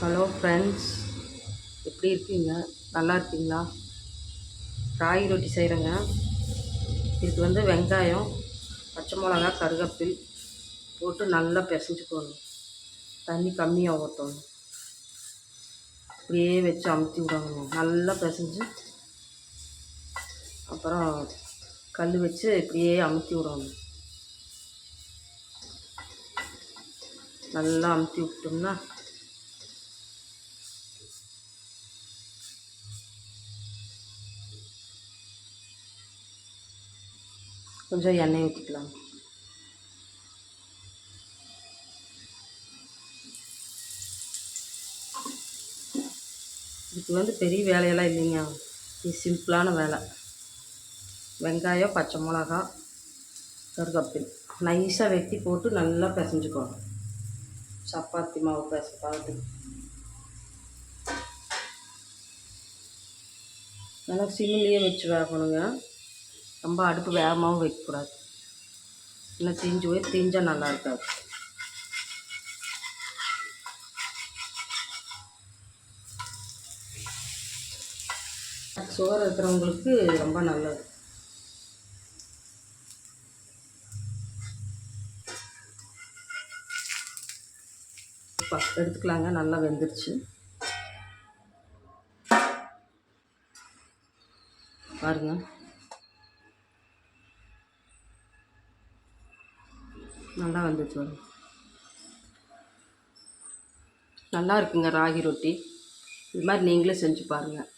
Hello friends எப்படி இருக்கீங்க? நல்லா இருக்கீங்களா? ராகி ரொட்டி செய்கிறேங்க இதுக்கு வந்து வெங்காயம் பச்சை மிளகா கருவேப்பில் போட்டு நல்லா பிசைஞ்சுக்கணும் தண்ணி கம்மியாக ஊற்றணும். அப்படியே வச்சு அமுத்தி விடணும் நல்லா பிசைஞ்சு அப்புறம் கல் வச்சு இப்படியே அமுத்தி விடணும். நல்லா அமுத்தி விட்டோம்னா கொஞ்சம் எண்ணெய் ஊற்றிக்கலாம் இதுக்கு வந்து பெரிய வேலையெல்லாம் இல்லைங்க. இது சிம்பிளான வேலை. வெங்காயம் பச்சை மிளகா கருகப்பில். நைஸாக வெட்டி போட்டு நல்லா பிசைஞ்சுக்கணும் சப்பாத்தி மாவு பிசை பார்த்து நல்லா சிம்மிலேயே வச்சு வேகணுங்க. ரொம்ப அடுப்பு வேகமாகவும் வைக்கக்கூடாது. இல்லை தீஞ்சு போய் தீஞ்சால் நல்லா இருக்காது. சுகர் இருக்கிறவங்களுக்கு ரொம்ப நல்லது. எடுத்துக்கலாங்க நல்லா வெந்துருச்சு. பாருங்க. நல்லா வந்துச்சு நல்லா இருக்குங்க ராகி ரொட்டி. இது மாதிரி நீங்களே செஞ்சு பாருங்கள்